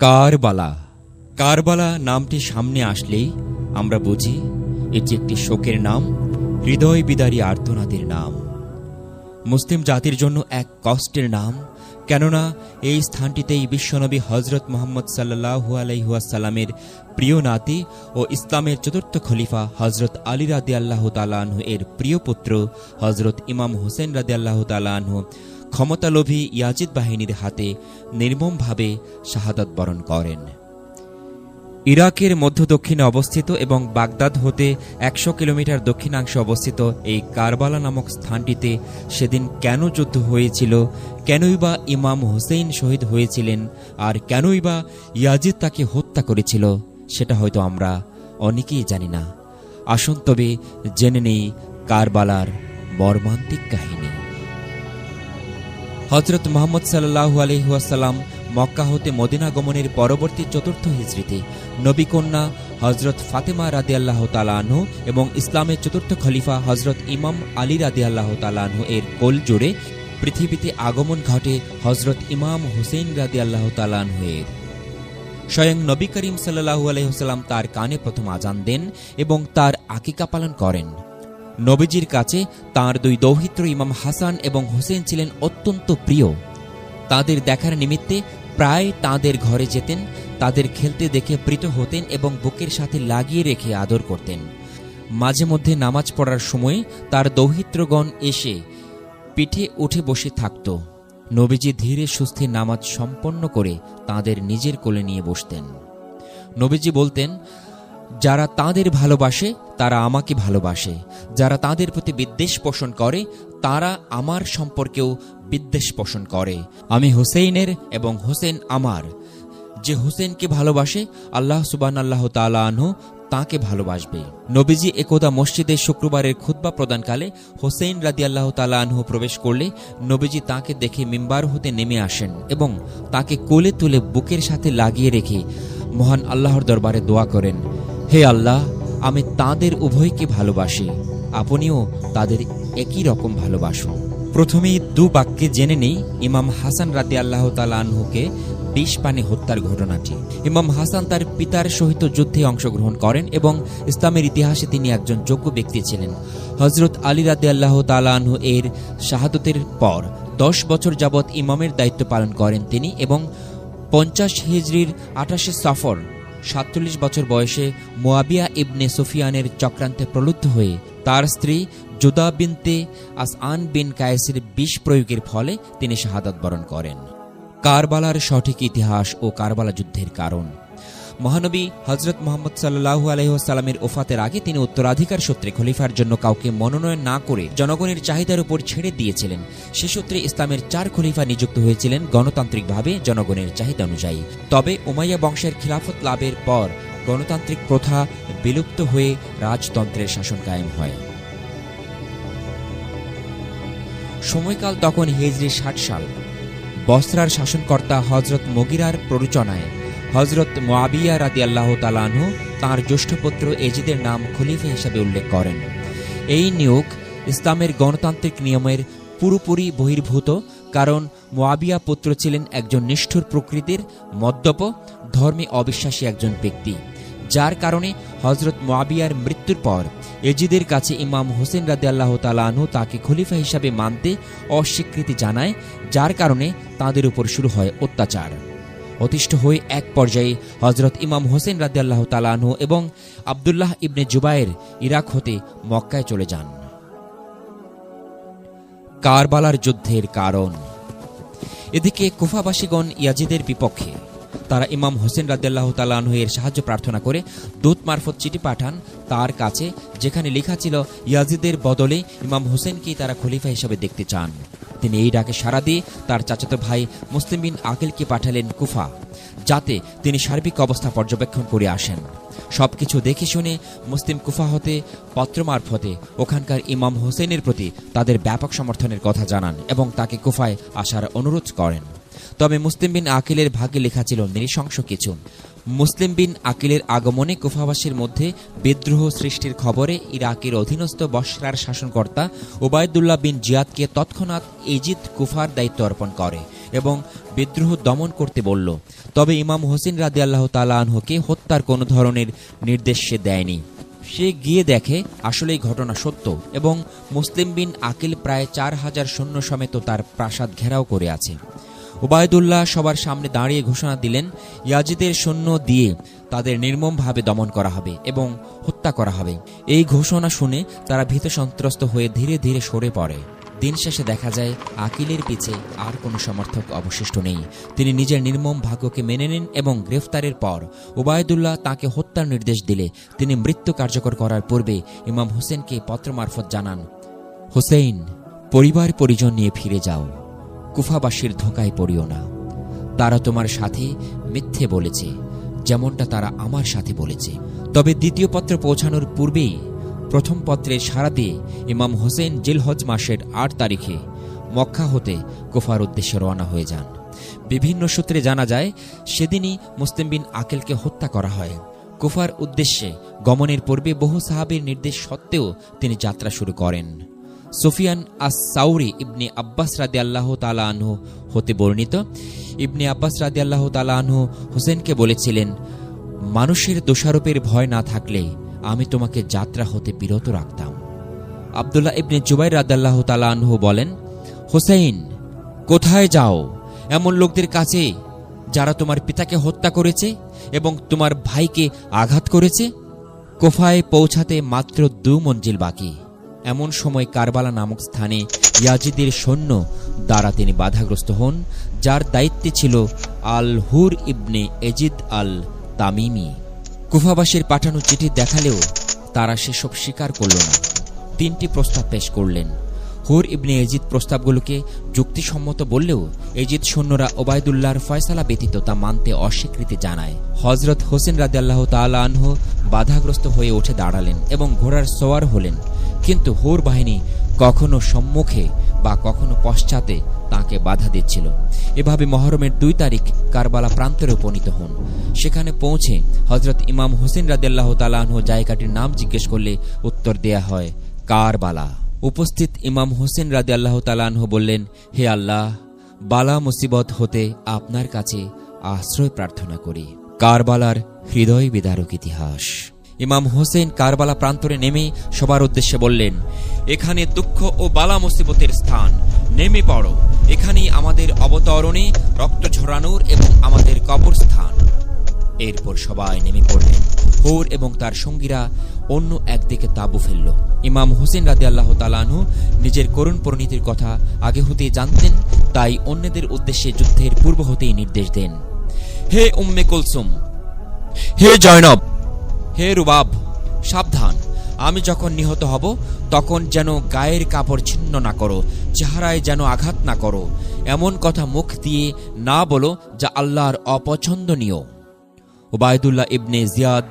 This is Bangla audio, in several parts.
কারবালা। কারবালা নামটি সামনে আসলেই আমরা বুঝি এটি একটি শোকের নাম, হৃদয় বিদারী আর্তনাদের নাম। মুসলিম জাতির জন্য এক কষ্টের নাম, কেননা এই স্থানটিতেই বিশ্বনবী হজরত মোহাম্মদ সাল্লাহু আলাইহাসাল্লামের প্রিয় নাতি ও ইসলামের চতুর্থ খলিফা হজরত আলী রাদি আল্লাহ তালাহু এর প্রিয় পুত্র হজরত ইমাম হোসেন রাদি আল্লাহ তালাহু ক্ষমতালোভী ইয়াজিদ বাহিনীর হাতে নির্মমভাবে শাহাদত বরণ করেন। ইরাকের মধ্য দক্ষিণে অবস্থিত এবং বাগদাদ হতে একশো কিলোমিটার দক্ষিণাংশে অবস্থিত এই কারবালা নামক স্থানটিতে সেদিন কেন যুদ্ধ হয়েছিল, কেনই বা ইমাম হুসেইন শহীদ হয়েছিলেন আর কেনই বা ইয়াজিদ তাকে হত্যা করেছিল, সেটা হয়তো আমরা অনেকেই জানি না। আসুন তবে জেনে নেই কারবালার মর্মান্তিক কাহিনী। হজরত মোহাম্মদ সাল্লাহু আলহিহাসাল্লাম মক্কা হতে মদিনা গমনের পরবর্তী চতুর্থ হিজড়িতে নবীকন্যা হজরত ফাতেমা রাদি আল্লাহ তালাহু এবং ইসলামের চতুর্থ খলিফা হজরত ইমাম আলী রাদি আল্লাহ তালাহু এর কোল জোরে পৃথিবীতে আগমন ঘটে হজরত ইমাম হুসেইন রাদি আল্লাহ তালাহু এর। স্বয়ং নবী করিম সাল্লাহু আলহিহাস্লাম তার কানে প্রথম আজান দেন এবং তার আকিকা পালন করেন। নবীজির কাছে তার দুই দৌহিত্র ইমাম হাসান এবং হোসেন ছিলেন অত্যন্ত প্রিয়। তাদের দেখার নিমিত্তে প্রায় তাদের ঘরে যেতেন, তাদের খেলতে দেখে প্রীত হতেন এবং বুকের সাথে লাগিয়ে রেখে আদর করতেন। মাঝে মধ্যে নামাজ পড়ার সময় তার দৌহিত্রগণ এসে পিঠে উঠে বসে থাকত। নবীজি ধীরে সুস্থে নামাজ সম্পন্ন করে তাদের নিজের কোলে নিয়ে বসতেন। নবীজি বলতেন, যারা তাদের ভালোবাসে তারা আমাকে ভালোবাসে। যারা তাদের প্রতি বিদ্বেষ পোষণ করে, তারা আমার সম্পর্কেও বিদ্বেষ পোষণ করে। আমি হুসেইনের এবং হোসেন আমার। যে হুসেনকে ভালোবাসে, আল্লাহ সুবান আল্লাহ তালাহ তাকে ভালোবাসবে। নবীজি একদা মসজিদে শুক্রবারের খুদ্া প্রদানকালে হোসেন রাদি আল্লাহ তালাহ প্রবেশ করলে নবীজি তাকে দেখে মিম্বার হতে নেমে আসেন এবং তাকে কোলে তুলে বুকের সাথে লাগিয়ে রেখে মহান আল্লাহর দরবারে দোয়া করেন, হে আল্লাহ আমি তাদের উভয়কে ভালোবাসি। আপনিও তাদের একই রকম ভালোবাসুন। প্রথমেই দু বাক্যে জেনে নেই, ইমাম হাসান রাতে আল্লাহ তালাহুকে বিষ পানে হত্যার ঘটনাটি। ইমাম হাসান তার পিতার সহিত যুদ্ধে অংশগ্রহণ করেন এবং ইসলামের ইতিহাসে তিনি একজন যোগ্য ব্যক্তি ছিলেন। হজরত আলী রাতে আল্লাহ তালাহু এর শাহাদতের পর দশ বছর যাবৎ ইমামের দায়িত্ব পালন করেন তিনি এবং পঞ্চাশ হিজড়ির আঠাশে সফর সাতচল্লিশ বছর বয়সে মোয়াবিয়া ইবনে সুফিয়ানের চক্রান্তে প্রলুব্ধ হয়ে তার স্ত্রী জুদা বিনতে আসআন বিন কায়েসের বিষ প্রয়োগের ফলে তিনি শাহাদাত বরণ করেন। কারবালার সঠিক ইতিহাস ও কারবালা যুদ্ধের কারণ মহানবী হজরত মোহাম্মদ সাল্লাহু আলহিহাস্লামের ওফাতের আগে তিনি উত্তরাধিকার সূত্রে খলিফার জন্য কাউকে মনোনয়ন না করে জনগণের চাহিদার উপর ছেড়ে দিয়েছিলেন। সে সূত্রে ইসলামের চার খলিফা নিযুক্ত হয়েছিলেন গণতান্ত্রিকভাবে জনগণের চাহিদা অনুযায়ী। তবে উমাইয়া বংশের খিলাফত লাভের পর গণতান্ত্রিক প্রথা বিলুপ্ত হয়ে রাজতন্ত্রের শাসন কায়েম হয়। সময়কাল তখন হেজরি ষাট সাল। বসরার শাসনকর্তা হজরত মগিরার প্ররোচনায় হজরত মোয়াবিয়া রাদি আল্লাহ তালানহ তাঁর জ্যেষ্ঠ পুত্র এজিদের নাম খলিফা হিসাবে উল্লেখ করেন। এই নিয়োগ ইসলামের গণতান্ত্রিক নিয়মের পুরোপুরি বহির্ভূত কারণ মোয়াবিয়া পুত্র ছিলেন একজন নিষ্ঠুর প্রকৃতির মদ্যপ, ধর্মে অবিশ্বাসী একজন ব্যক্তি। যার কারণে হজরত মোয়াবিয়ার মৃত্যুর পর এজিদের কাছে ইমাম হোসেন রাদে আল্লাহ তালাহু তাকে খলিফা হিসাবে মানতে অস্বীকৃতি জানায়, যার কারণে তাদের উপর শুরু হয় অত্যাচার। অতিষ্ঠ হয়ে এক পর্যায়ে হজরত ইমাম হোসেন রাদে আল্লাহ তালাহু এবং আবদুল্লাহ ইবনে জুবায়ের ইরাক হতে মক্কায় চলে যান। কারবালার যুদ্ধের কারণ। এদিকে কুফাবাসীগণ ইয়াজিদের বিপক্ষে, তারা ইমাম হোসেন রাদ্দাল্লাহ তালাহ এর সাহায্য প্রার্থনা করে দূত মারফত চিঠি পাঠান, তার কাছে যেখানে লেখা ছিল, ইয়াজিদের বদলে ইমাম হোসেনকেই তারা খলিফা হিসাবে দেখতে চান। তিনি এই ডাকে সাড়া দিয়ে তার চাচাতো ভাই মুসলিম বিন আকিলকে পাঠালেন কুফা, যাতে তিনি সার্বিক অবস্থা পর্যবেক্ষণ করে আসেন। সবকিছু দেখে শুনে মুসলিম কুফা হতে পত্র মারফতে ওখানকার ইমাম হোসেনের প্রতি তাদের ব্যাপক সমর্থনের কথা জানান এবং তাকে কুফায় আসার অনুরোধ করেন। তবে মুসলিম বিন আকিলের ভাগ্যে লেখা ছিল নৃশংস কিছু। মুসলিম বিন আকিলের আগমনে কুফাবাসীর মধ্যে বিদ্রোহ সৃষ্টির খবরে ইরাকের অধীনস্থ বসরার শাসনকর্তা ওবায়দুল্লাহ বিন জিয়াদকে তৎক্ষণাৎ ইজিদ কুফার দায়িত্ব অর্পণ করে এবং বিদ্রোহ দমন করতে বলল। তবে ইমাম হোসেন রাদি আল্লাহ তালাহকে হত্যার কোনো ধরনের নির্দেশ সে দেয়নি। সে গিয়ে দেখে আসলেই ঘটনা সত্য এবং মুসলিম বিন আকিল প্রায় চার হাজার সৈন্য সমেত তার প্রাসাদ ঘেরাও করে আছে। ওবায়দুল্লাহ সবার সামনে দাঁড়িয়ে ঘোষণা দিলেন, ইয়াজিদের সৈন্য দিয়ে তাদের নির্মমভাবে দমন করা হবে এবং হত্যা করা হবে। এই ঘোষণা শুনে তারা ভীত সন্ত্রস্ত হয়ে ধীরে ধীরে সরে পড়ে। দিন শেষে দেখা যায়, আকিলের পিছে আর কোনো সমর্থক অবশিষ্ট নেই। তিনি নিজের নির্মম ভাগ্যকে মেনে নেন এবং গ্রেফতারের পর ওবায়দুল্লাহ তাকে হত্যার নির্দেশ দিলে তিনি মৃত্যু কার্যকর করার পূর্বে ইমাম হোসেনকে পত্র মারফত জানান হোসেন পরিবার পরিজন নিয়ে ফিরে যাও। কুফাবাসীর ধোকায় পড়িও না। তারা তোমার সাথে মিথ্যে বলেছে, যেমনটা তারা আমার সাথে বলেছে। তবে দ্বিতীয় পত্র পৌঁছানোর পূর্বেই প্রথম পত্রের সাড়া দিয়ে ইমাম হোসেন জিলহজ মাসের আট তারিখে মক্কা হতে কুফার উদ্দেশ্যে রওনা হয়ে যান। বিভিন্ন সূত্রে জানা যায়, সেদিনই মুসলিম বিন আকেলকে হত্যা করা হয়। কুফার উদ্দেশ্যে গমনের পূর্বে বহু সাহাবের নির্দেশ সত্ত্বেও তিনি যাত্রা শুরু করেন। সুফিয়ান আস সাউরি ইবনে আব্বাস রাদি আল্লাহ তালা আনহু হতে বর্ণিত। ইবনে আব্বাস রাদি আল্লাহ তালা আনহু হোসেনকে বলেছিলেন, মানুষের দোষারোপের ভয় না থাকলে আমি তোমাকে যাত্রা হতে বিরত রাখতাম। আবদুল্লাহ ইবনে জুবাই তালা আনহু বলেন, হোসেন, কোথায় যাও? এমন লোকদের কাছে যারা তোমার পিতাকে হত্যা করেছে এবং তোমার ভাইকে আঘাত করেছে? কোফায় পৌঁছাতে মাত্র দু মঞ্জিল বাকি। এমন সময় কারবালা নামক স্থানে ইয়াজিদের সৈন্য দ্বারা তিনি বাধাগ্রস্ত হন, যার দায়িত্বে ছিল আল হুর ইবনে এজিদ আল তামিমি কুফাবাসীর পাঠানো চিঠি দেখালেও তারা সেসব স্বীকার করল না। তিনটি প্রস্তাব পেশ করলেন। হুর ইবনে এজিদ প্রস্তাবগুলোকে যুক্তিসম্মত বললেও এজিদ সৈন্যরা ওবায়দুল্লাহর ফয়সালা ব্যতীত তা মানতে অস্বীকৃতি জানায়। হজরত হোসেন রাদিয়াল্লাহ তাআলা আনহু বাধাগ্রস্ত হয়ে উঠে দাঁড়ালেন এবং ঘোড়ার সোয়ার হলেন। কিন্তু হুর বাহিনী কখনো সম্মুখে বা কখনো পশ্চাতে তাকে বাধা দিচ্ছিল। এভাবে মহরমের দুই তারিখ কারবালা প্রান্তরে উপনীত হন। সেখানে পৌঁছে হজরত ইমাম হোসেন রাদিয়াল্লাহ তালাহ জায়গাটির নাম জিজ্ঞেস করলে উত্তর দেয়া হয়, কারবালা। উপস্থিত ইমাম হোসেন রাদি আল্লাহ তালাহ বললেন, হে আল্লাহ, বালা মুসিবত হতে আপনার কাছে আশ্রয় প্রার্থনা করি। কারবালার হৃদয় বিদারক ইতিহাস। ইমাম হোসেন কারবালা প্রান্তরে নেমে সবার উদ্দেশ্যে বললেন, এখানে দুঃখ ও বালা মুসিবতের স্থান। নেমে পড়ো। এখানেই আমাদের অবতরণে রক্ত ঝরানোর এবং আমাদের কবরস্থান। এরপর সবাই নেমে পড়লেন। হোর এবং তার সঙ্গীরা অন্য একদিকে তাবু ফেলল। ইমাম হোসেন রাদি আল্লাহ তালানহু নিজের করুণ পরিণতির কথা আগে হতেই জানতেন, তাই অন্যদের উদ্দেশ্যে যুদ্ধের পূর্ব হতেই নির্দেশ দেন। হে উম্মে কুলসুম! হে জয়নব! হে রুবাব, সাবধান। আমি যখন নিহত হব, তখন যেন গায়ের কাপড় ছিন্ন না করো, চেহারায় যেন আঘাত না করো। এমন কথা মুখ দিয়ে না বলো যা আল্লাহর অপছন্দনীয়। ওবায়দুল্লাহ ইবনে জিয়াদ,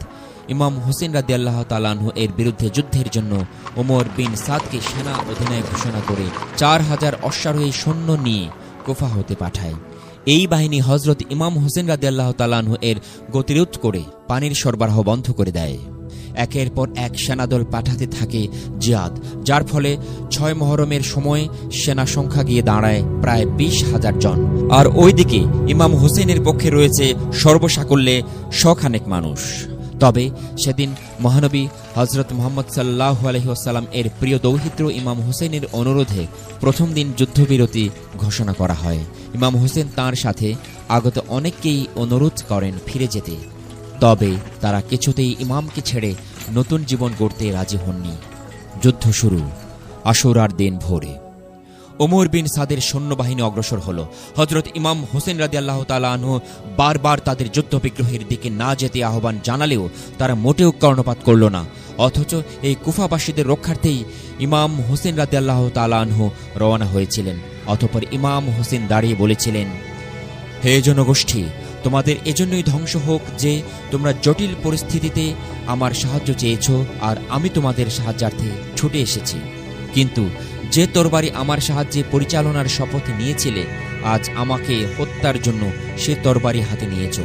ইমাম হোসেন রাদি আল্লাহ তালানহু এর বিরুদ্ধে যুদ্ধের জন্য ওমর বিন সাদকে সেনা অধিনায়ক ঘোষণা করে চার হাজার অশ্বারোহী সৈন্য নিয়ে কোফা হতে পাঠায়। এই বাহিনী হজরত ইমাম হোসেন রাদি আল্লাহ তালানহু এর গতিরোধ করে পানির সরবরাহ বন্ধ করে দেয়। একের পর এক সেনাদল পাঠাতে থাকে জিয়াদ, যার ফলে ছয় মহরমের সময় সেনা সংখ্যা গিয়ে দাঁড়ায় প্রায় বিশ হাজার জন। আর ওইদিকে ইমাম হোসেনের পক্ষে রয়েছে সর্বসাকল্যে শখানেক মানুষ। তবে সেদিন মহানবী হজরত মোহাম্মদ সাল্লাহ আলহিহাসাল্লাম এর প্রিয় দৌহিত্র ইমাম হোসেনের অনুরোধে প্রথম দিন যুদ্ধবিরতি ঘোষণা করা হয়। ইমাম হোসেন তার সাথে আগত অনেককেই অনুরোধ করেন ফিরে যেতে। তবে তারা কিছুতেই ইমামকে ছেড়ে নতুন জীবন গড়তে রাজি হননি। যুদ্ধ শুরু। আশুরার দিন ভোরে। ওমর বিন সাদের সৈন্যবাহিনী অগ্রসর হল। হজরত ইমাম হোসেন রাদি আল্লাহ তালাহ বারবার তাদের যুদ্ধ বিগ্রহের দিকে না যেতে আহ্বান জানালেও তারা মোটেও কর্ণপাত করল না। অথচ এই কুফাবাসীদের রক্ষার্থেই ইমাম হোসেন রাদি আল্লাহ তালাহ রওনা হয়েছিলেন। অতপর ইমাম হোসেন দাঁড়িয়ে বলেছিলেন, হে জনগোষ্ঠী, তোমাদের এজন্যই ধ্বংস হোক যে তোমরা জটিল পরিস্থিতিতে আমার সাহায্য চেয়েছ আর আমি তোমাদের সাহায্যার্থে ছুটে এসেছি। কিন্তু যে তরবারি আমার সাহায্যে পরিচালনার শপথ নিয়েছিলে, আজ আমাকে হত্যার জন্য সে তরবারি হাতে নিয়েছ।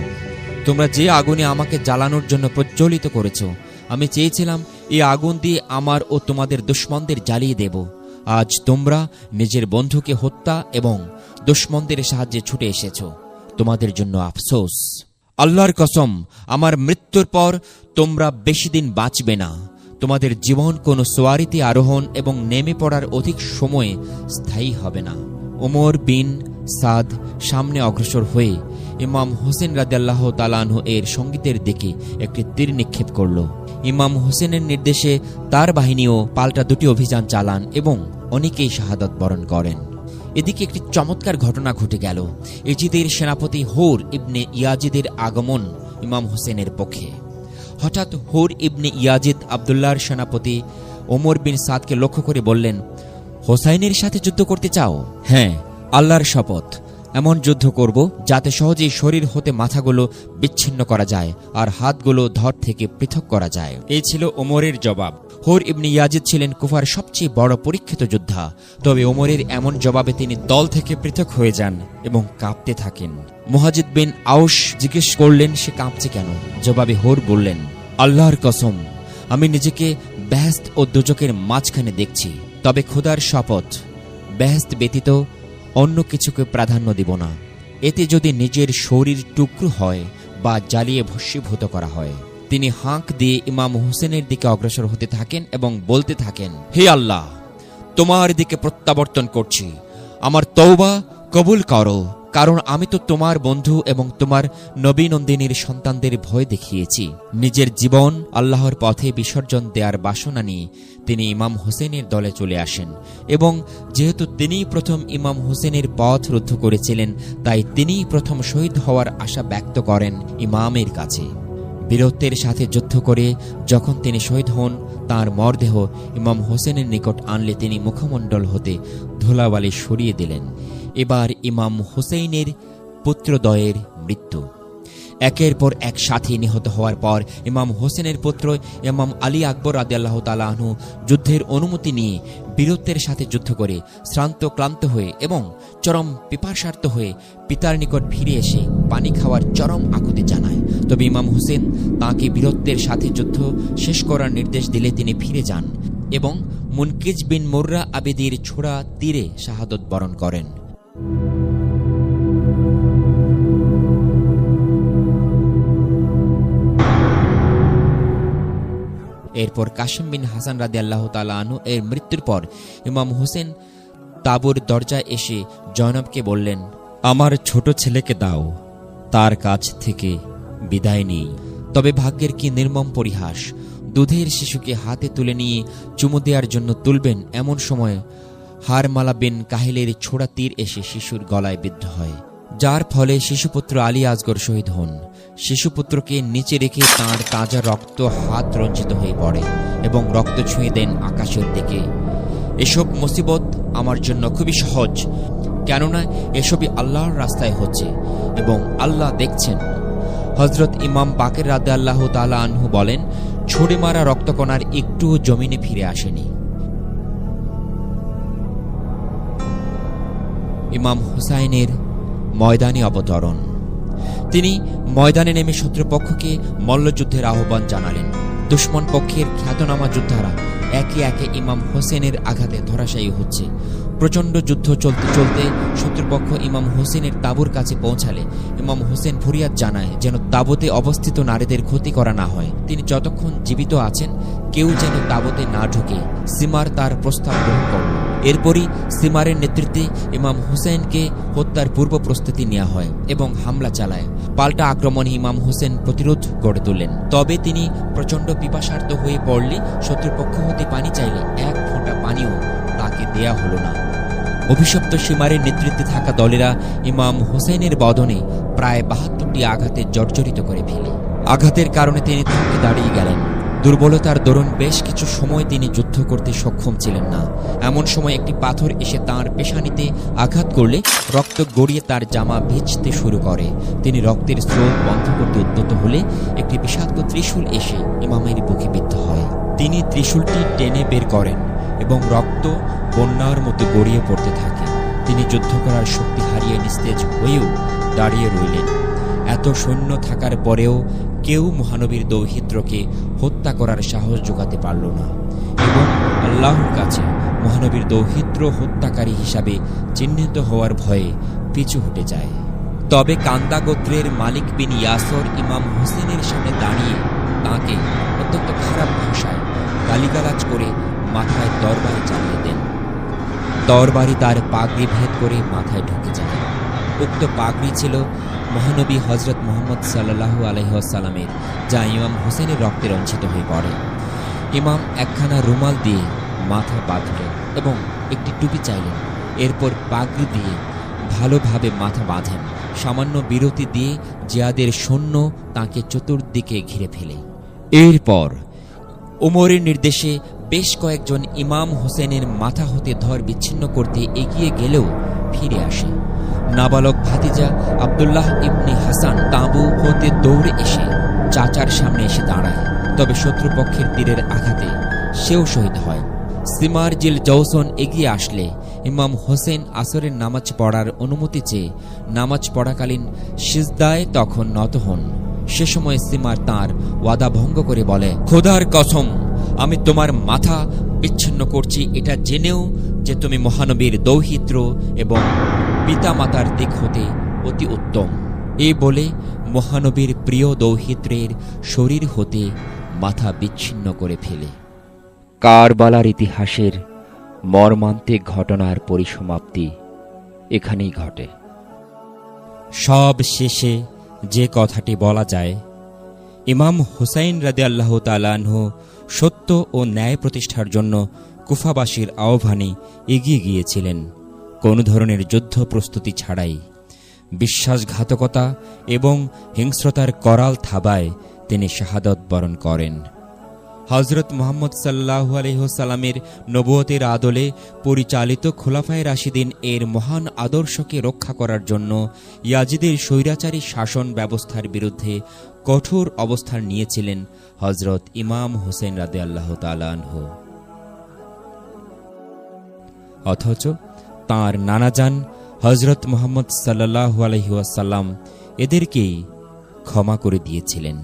তোমরা যে আগুনে আমাকে জ্বালানোর জন্য প্রজ্বলিত করেছ, আমি চেয়েছিলাম এই আগুন দিয়ে আমার ও তোমাদের দুশ্মনদের জ্বালিয়ে দেব। আজ তোমরা নিজের বন্ধুকে হত্যা এবং দুশ্মনদের সাহায্যে ছুটে এসেছ। তোমাদের জন্য আফসোস। আল্লাহর কসম, আমার মৃত্যুর পর তোমরা বেশি দিন বাঁচবে না। তোমাদের জীবন কোনো সোয়ারিতে আরোহণ এবং নেমে পড়ার অধিক সময়ে স্থায়ী হবে না। ওমর বিন সাদ সামনে অগ্রসর হয়ে ইমাম হোসেন রাদিয়াল্লাহ তালানহ এর সঙ্গীতের দিকে একটি তীর নিক্ষেপ করল। ইমাম হোসেনের নির্দেশে তার বাহিনীও পাল্টা দুটি অভিযান চালান এবং অনেকেই শাহাদত বরণ করেন। এদিকে একটি চমৎকার ঘটনা ঘটে গেল। এজিদের সেনাপতি হোর ইবনে ইয়াজিদের আগমন ইমাম হোসেনের পক্ষে। হঠাৎ হোর ইবনে ইয়াজিদ আবদুল্লাহর সেনাপতি ওমর বিন সাদকে লক্ষ্য করে বললেন হোসাইনের সাথে যুদ্ধ করতে চাও? হ্যাঁ। আল্লাহর শপথ। এমন যুদ্ধ করব যাতে সহজেই শরীর হতে মাথাগুলো বিচ্ছিন্ন করা যায় আর হাতগুলো ধর থেকে পৃথক করা যায়। এই ছিল ওমরের জবাব। হোর ইবনে ইয়াজিদ ছিলেন কুফার সবচেয়ে বড় পরীক্ষিত যোদ্ধা। তবে ওমরের এমন জবাবে তিনি দল থেকে পৃথক হয়ে যান এবং কাঁপতে থাকেন। মুহাজিদ বিন আউস জিজ্ঞেস করলেন, সে কাঁপছে কেন? জবাবে হোর বললেন, আল্লাহর কসম, আমি নিজেকে ব্যস্ত ও দুজকের মাঝখানে দেখছি। তবে খোদার শপথ, ব্যস্ত ব্যতীত অন্য কিছুকে প্রাধান্য দিব না। এতে যদি নিজের শরীর টুকরো হয় বা জ্বালিয়ে ভস্মীভূত করা হয়। তিনি হাঁক দিয়ে ইমাম হোসেনের দিকে অগ্রসর হতে থাকেন এবং বলতে থাকেন, হে আল্লাহ, তোমার দিকে প্রত্যাবর্তন করছি। আমার তৌবা কবুল করো, কারণ আমি তো তোমার বন্ধু এবং তোমার নবীনন্দিনীর সন্তানদের ভয় দেখিয়েছি। নিজের জীবন আল্লাহর পথে বিসর্জন দেওয়ার বাসনা নিয়ে তিনি ইমাম হোসেনের দলে চলে আসেন এবং যেহেতু তিনিই প্রথম ইমাম হোসেনের পথ রুদ্ধ করেছিলেন, তাই তিনিই প্রথম শহীদ হওয়ার আশা ব্যক্ত করেন ইমামের কাছে। বীরত্বের সাথে যুদ্ধ করে যখন তিনি শহীদ হন, তার মরদেহ ইমাম হোসেনের নিকট আনলে তিনি মুখমণ্ডল হতে ধুলাবালি সরিয়ে দিলেন। এবার ইমাম হোসেনের পুত্রদয়ের মৃত্যু। একের পর এক সাথী নিহত হওয়ার পর ইমাম হোসেনের পুত্র ইমাম আলী আকবর আদিয়াল্লাহ তালাহনু যুদ্ধের অনুমতি নিয়ে বীরত্বের সাথে যুদ্ধ করে শ্রান্ত, ক্লান্ত হয়ে এবং চরম পিপাসার্থ হয়ে পিতার নিকট ফিরে এসে পানি খাওয়ার চরম আকুতি জানায়। তবে ইমাম হোসেন তাঁকে বীরত্বের সাথে যুদ্ধ শেষ করার নির্দেশ দিলে তিনি ফিরে যান এবং মুনকিজ বিন মোর্রা আবেদির ছোড়া তীরে শাহাদত বরণ করেন। এরপর কাশিম বিন হাসান রাদি আল্লাহ তালু এর মৃত্যুর পর ইমাম হোসেন তাবুর দরজায় এসে জয়নবকে বললেন আমার ছোট ছেলেকে দাও তার কাছ থেকে বিদায় নেই। তবে ভাগ্যের কি নির্মম পরিহাস দুধের শিশুকে হাতে তুলে নিয়ে চুমু দেওয়ার জন্য তুলবেন এমন সময় হারমালা বিন কাহিলের ছোড়া তীর এসে শিশুর গলায় বিদ্ধ হয়। যার ফলে শিশুপুত্র আলী আজগর শহীদ হন। শিশুপুত্রকে নিচে রেখে তাঁর তাজা রক্ত হাত রঞ্জিত হয়ে পড়ে এবং রক্ত ছুঁয়ে দেন আকাশের দিকে। এসব মুসিবত আমার জন্য খুবই সহজ, কেননা এসবই আল্লাহর রাস্তায় হচ্ছে এবং আল্লাহ দেখছেন। হজরত ইমাম বাকের রাদে আল্লাহ তালা আনহু বলেন ছড়ে মারা রক্তকণার একটুও জমিনে ফিরে আসেনি। ইমাম হুসাইনের ময়দানে অবতরণ। তিনি ময়দানে নেমে শত্রুপক্ষকে মল্লযুদ্ধের আহ্বান জানালেন। দুশ্মন পক্ষের খ্যাতনামা যোদ্ধারা একে একে ইমাম হোসেনের আঘাতে ধরাশায়ী হচ্ছে। প্রচণ্ড যুদ্ধ চলতে চলতে শত্রুপক্ষ ইমাম হোসেনের তাঁবুর কাছে পৌঁছালে। ইমাম হোসেন ফরিয়াদ জানায়, যেন তাবতে অবস্থিত নারীদের ক্ষতি করা না হয়। তিনি যতক্ষণ জীবিত আছেন, কেউ যেন তাবতে না ঢুকে। সিমার তার প্রস্তাব গ্রহণ করল। এরপরই সিমারের নেতৃত্বে ইমাম হুসেনকে হত্যার পূর্ব প্রস্তুতি নেওয়া হয় এবং হামলা চালায়। পাল্টা আক্রমণে ইমাম হোসেন প্রতিরোধ গড়ে তোলেন। তবে তিনি প্রচণ্ড পিপাসার্থ হয়ে পড়লে শত্রুপক্ষ হতে পানি চাইলে এক ফোঁটা পানিও তাকে দেয়া হলো না। অভিশপ্ত সীমারের নেতৃত্বে থাকা দলেরা ইমাম হোসেনের বদনে প্রায় বাহাত্তরটি আঘাতে জর্জরিত করে ফেলে। আঘাতের কারণে তিনি থমকে দাঁড়িয়ে গেলেন। দুর্বলতার দরুন বেশ কিছু সময় তিনি যুদ্ধ করতে সক্ষম ছিলেন না। এমন সময় একটি পাথর এসে তাঁর পেশানিতে আঘাত করলে রক্ত গড়িয়ে তার জামা ভিজতে শুরু করে। তিনি রক্তের স্রোত বন্ধ করতে উদ্যত হলে একটি বিষাক্ত ত্রিশূল এসে ইমামের বুকে বিদ্ধ হয়। তিনি ত্রিশূলটি টেনে বের করেন। এবং রক্ত বন্যার মতো গড়িয়ে পড়তে থাকে। তিনি যুদ্ধ করার শক্তি হারিয়ে নিস্তেজ হয়েও দাঁড়িয়ে রইলেন। এত সৈন্য থাকার পরেও কেউ মহানবীর দৌহিত্রকে হত্যা করার সাহস জোগাতে পারল না এবং আল্লাহর কাছে মহানবীর দৌহিত্র হত্যাকারী হিসাবে চিহ্নিত হওয়ার ভয়ে পিছু হটে যায়। তবে কান্দা গোত্রের মালিক বিন ইয়াসর ইমাম হোসেনের সামনে দাঁড়িয়ে তাকে অত্যন্ত খারাপ ভাষায় গালিগালাজ করে মাথায় দরবারে চালিয়ে দেন। তরবারি তার পাগড়ি ভেদ করে মাথায় ঢুকে যায়। উক্ত পাগড়ি ছিল মহানবী হজরত মোহাম্মদ সাল্লাহু আলহ্লামের যা ইমাম হোসেনের রক্তে রঞ্জিত হয়ে পড়ে। ইমাম একখানা রুমাল দিয়ে মাথা বাঁধলেন এবং একটি টুপি চাইলেন। এরপর পাগড়ি দিয়ে ভালোভাবে মাথা বাঁধেন। সামান্য বিরতি দিয়ে জিয়াদের সৈন্য তাকে চতুর্দিকে ঘিরে ফেলে। এরপর ওমরের নির্দেশে বেশ কয়েকজন ইমাম হোসেনের মাথা হতে ধর বিচ্ছিন্ন করতে এগিয়ে গেলেও ফিরে আসে। নাবালক ভাতিজা আবদুল্লাহ ইবনে হাসান তাঁবু হতে দৌড়ে এসে চাচার সামনে এসে দাঁড়ায়। তবে শত্রুপক্ষের তীরের আঘাতে সেও শহীদ হয়। সিমার জিল জৌসন এগিয়ে আসলে ইমাম হোসেন আসরের নামাজ পড়ার অনুমতি চেয়ে নামাজ পড়াকালীন সিজদায় তখন নত হন। সে সময় সিমার তাঁর ওয়াদা ভঙ্গ করে বলে, খোদার কসম আমি তোমার মাথা বিচ্ছিন্ন করছি। এটা জেনেও যে তুমি মহানবীর দৌহিত্র এবং পিতামাতার দিক হতে অতি উত্তম। এই বলে মহানবীর প্রিয় দৌহিত্রের শরীর হতে মাথা বিচ্ছিন্ন করে ফেলে। কারবালার ইতিহাসের মর্মান্তিক ঘটনার পরিসমাপ্তি এখানেই ঘটে। সব শেষে যে কথাটি বলা যায়, ইমাম হুসাইন রাদে আল্লাহ তালাহ সত্য ও ন্যায় প্রতিষ্ঠার জন্য কুফাবাসীর আহ্বানে এগিয়ে গিয়েছিলেন। কোনো ধরনের যুদ্ধ প্রস্তুতি ছাড়াই। বিশ্বাসঘাতকতা এবং হিংস্রতার করাল থাবায় তিনি শাহাদত বরণ করেন। হজরত মোহাম্মদ সাল্লাহু আলহ্লামের নবুয়তের আদলে পরিচালিত খোলাফায় রাশিদিন এর মহান আদর্শকে রক্ষা করার জন্য ইয়াজিদের স্বৈরাচারী শাসন ব্যবস্থার বিরুদ্ধে কঠোর অবস্থান নিয়েছিলেন হজরত ইমাম হোসেন রাদে আল্লাহ তালানহ অথচ তাঁর নানাজান হজরত মোহাম্মদ সাল্লাহ আলহিউসাল্লাম এদেরকেই ক্ষমা করে দিয়েছিলেন।